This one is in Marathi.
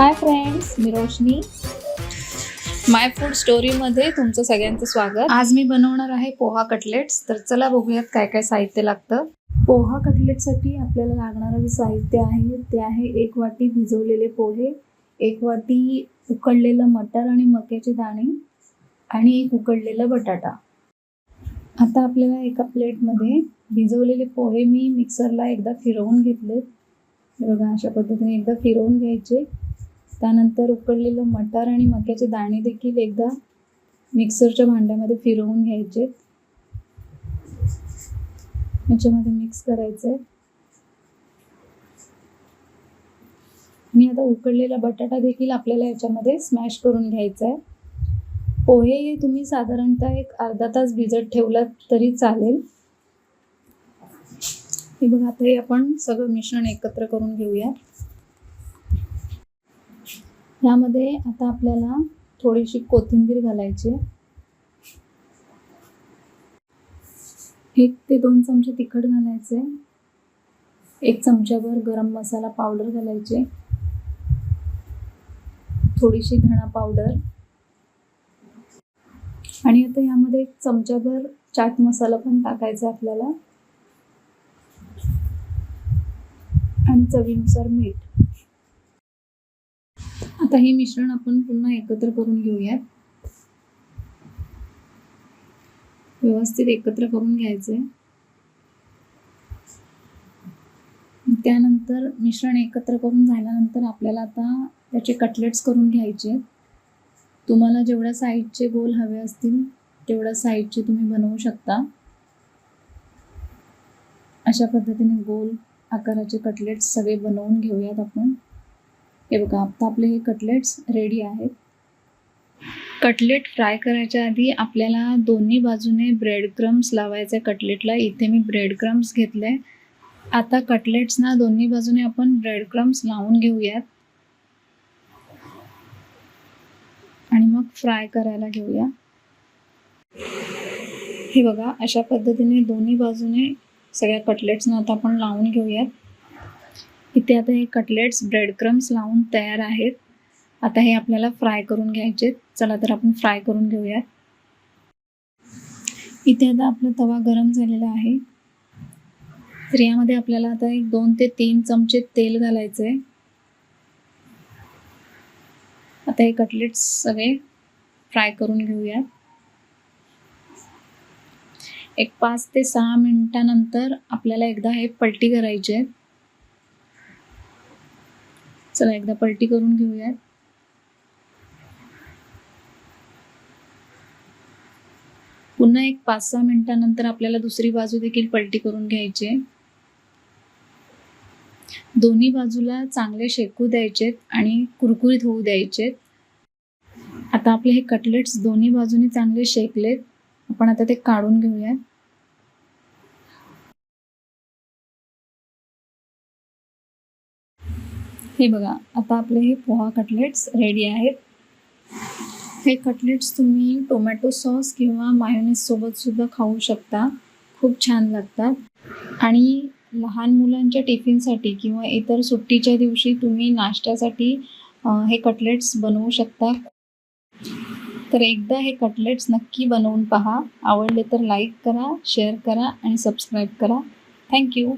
हाय फ्रेंड्स मी रोशनी. माय फूड स्टोरीमध्ये तुमचं सगळ्यांचं स्वागत. आज मी बनवणार आहे पोहा कटलेट्स. तर चला बघूयात काय काय साहित्य लागतं. पोहा कटलेटसाठी आपल्याला लागणारं जे साहित्य आहे ते आहे एक वाटी भिजवलेले पोहे एक वाटी उकडलेलं मटर आणि मक्याचे दाणे आणि एक उकडलेला बटाटा. आता आपल्याला एका प्लेटमध्ये भिजवलेले पोहे मी मिक्सरला एकदा फिरवून घेतलेत. बघा अशा पद्धतीने एकदा फिरवून घ्यायचे. त्यानंतर उकडलेलं मटार आणि मक्याचे दाणे देखील एकदा मिक्सरच्या भांड्यामध्ये फिरवून घ्यायचे. याच्यामध्ये मिक्स करायचं आहे आणि आता उकडलेला बटाटा देखील आपल्याला याच्यामध्ये स्मॅश करून घ्यायचा आहे पोहे हे तुम्ही साधारणतः एक अर्धा तास भिजत ठेवलात तरी चालेल. हे बघा आता हे आपण सगळं मिश्रण एकत्र करून घेऊया. यामध्ये आता आपल्याला थोडीशी कोथिंबीर घालायची एक ते दोन चमचे तिखट घालायचे एक चमच्याभर गरम मसाला पावडर घालायचे थोडीशी धणा पावडर. आणि आता यामध्ये एक चमच्याभर चाट मसाला पण टाकायचा आपल्याला. आणि चवीनुसार मीठ. आता हे मिश्रण आपण पुन्हा एकत्र करून घेऊयात. व्यवस्थित एकत्र करून घ्यायचे त्यानंतर मिश्रण एकत्र करून झाल्यानंतर आपल्याला आता त्याचे कटलेट्स करून घ्यायचे. तुम्हाला जेवढ्या साईजचे गोल हवे असतील तेवढ्या साईजचे तुम्ही बनवू शकता. अशा पद्धतीने गोल आकाराचे कटलेट्स सगळे बनवून घेऊयात आपण. हे बघा आता आपले हे कटलेट्स रेडी आहेत. कटलेट फ्राय करायच्या आधी आपल्याला दोन्ही बाजूने ब्रेड क्रम्स लावायचे कटलेटला इथे मी ब्रेड क्रम्स घेतले आता कटलेट्सना दोन्ही बाजूने आपण ब्रेड क्रम्स लावून घेऊयात. आणि मग फ्राय करायला घेऊया. हे बघा अशा पद्धतीने दोन्ही बाजूने सगळ्या कटलेट्सना आता आपण लावून घेऊयात. इथे आता हे कटलेट्स ब्रेड क्रम्स लावून तयार आहेत. आता हे आपल्याला फ्राय करून घ्यायचे चला तर आपण फ्राय करून घेऊयात. इथे आता आपला तवा गरम झालेला आहे. तर यामध्ये आपल्याला आता एक दोन ते तीन चमचे तेल घालायचं आहे. आता हे कटलेट्स सगळे फ्राय करून घेऊयात. एक पाच ते सहा मिनटानंतर आपल्याला एकदा हे पलटी करायची आहे. चला एकदा पलटी करून घेऊयात. पुन्हा एक पाच सहा मिनिटानंतर आपल्याला दुसरी बाजू देखील पलटी करून घ्यायची दोन्ही बाजूला चांगले शेकू द्यायचेत आणि कुरकुरीत होऊ द्यायचेत आता आपले हे कटलेट्स दोन्ही बाजूनी चांगले शेकलेत. आपण आता ते काढून घेऊयात. हे बघा आता आपले हे पोहा कटलेट्स रेडी आहेत. हे कटलेट्स तुम्ही टोमॅटो सॉस किंवा मायोनीज खाऊ शकता. खूप छान लागतात. आणि लहान मुलांच्या टिफिनसाठी किंवा इतर सुट्टीच्या दिवशी तुम्ही नाश्त्यासाठी हे कटलेट्स बनवू शकता. तर एकदा हे कटलेट्स नक्की बनवून पहा. आवडले तर लाईक करा शेअर करा आणि सबस्क्राईब करा. थँक्यू